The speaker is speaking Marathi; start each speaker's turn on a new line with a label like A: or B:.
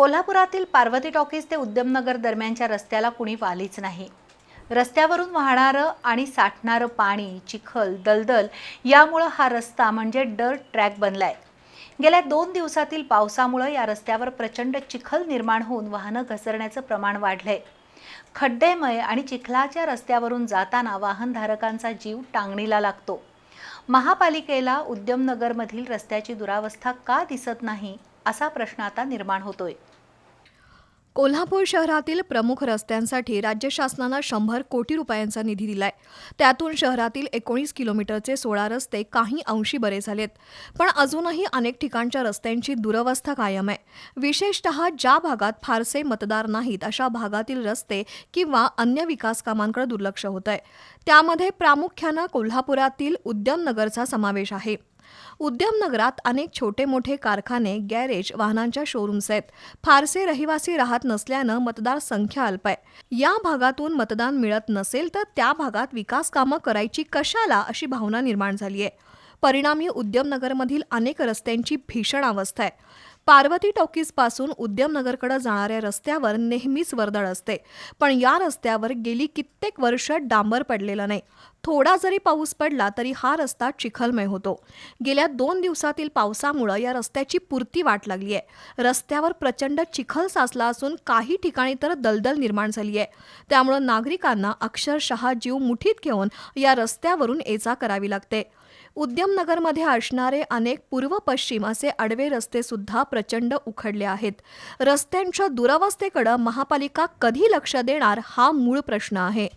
A: कोल्हापुरातील पार्वती टॉकीज ते उद्यमनगर दरम्यानच्या रस्त्याला कुणी वालीच नाही. रस्त्यावरून वाहणारं आणि साठणारं पाणी चिखल दलदल यामुळं हा रस्ता म्हणजे डर्ट ट्रॅक बनलाय. गेल्या दोन दिवसातील पावसामुळं या रस्त्यावर प्रचंड चिखल निर्माण होऊन वाहनं घसरण्याचं प्रमाण वाढलंय. खड्डेमय आणि चिखलाच्या रस्त्यावरून जाताना वाहनधारकांचा जीव टांगणीला लागतो. महापालिकेला उद्यमनगरमधील रस्त्याची दुरावस्था का दिसत नाही? असा प्रश्न आता निर्माण होतोय.
B: कोल्हापूर शहरातील प्रमुख रस्त्यांसाठी राज्य शासनानं शंभर कोटी रुपयांचा निधी दिलाय. त्यातून शहरातील एकोणीस किलोमीटरचे सोळा रस्ते काही अंशी बरे झालेत. पण अजूनही अनेक ठिकाणच्या रस्त्यांची दुरवस्था कायम आहे. विशेषतः ज्या भागात फारसे मतदार नाहीत अशा भागातील रस्ते किंवा अन्य विकास कामांकडे दुर्लक्ष होत आहे त्यामध्ये प्रामुख्यानं कोल्हापुरातील उद्यमनगरचा समावेश आहे. उद्यमनगरात अनेक छोटे मोठे कारखाने गॅरेज वाहनांच्या शोरूम्स आहेत. फारसे रहिवासी राहत नसल्यानं मतदार संख्या अल्प आहे या भागातून मतदान मिळत नसेल तर त्या भागात विकास कामं करायची कशाला अशी भावना निर्माण झाली आहे परिणामी उद्यमनगरमधील अनेक रस्त्यांची भीषण अवस्था आहे. पार्वती टॉकीजपासून उद्यमनगरकडे जाणाऱ्या रस्त्यावर नेहमीच वर्दळ असते. पण या रस्त्यावर गेली कित्येक वर्ष डांबर पडलेलं नाही. थोडा जरी पाऊस पडला तरी हा रस्ता चिखलमय होतो. गेल्या दोन दिवसातील पावसामुळं या रस्त्याची पुरती वाट लागली आहे. रस्त्यावर प्रचंड चिखल साचला असून काही ठिकाणी तर दलदल निर्माण झाली आहे. त्यामुळं नागरिकांना अक्षरशः जीव मुठीत घेऊन या रस्त्यावरून ये करावी लागते. उद्यमनगरमध्ये असणारे अनेक पूर्व पश्चिम असे आडवे रस्ते सुद्धा प्रचंड उखडले आहेत. रस्त्यांच्या दुरावस्थेकडं महापालिका कधी लक्ष देणार हा मूळ प्रश्न आहे.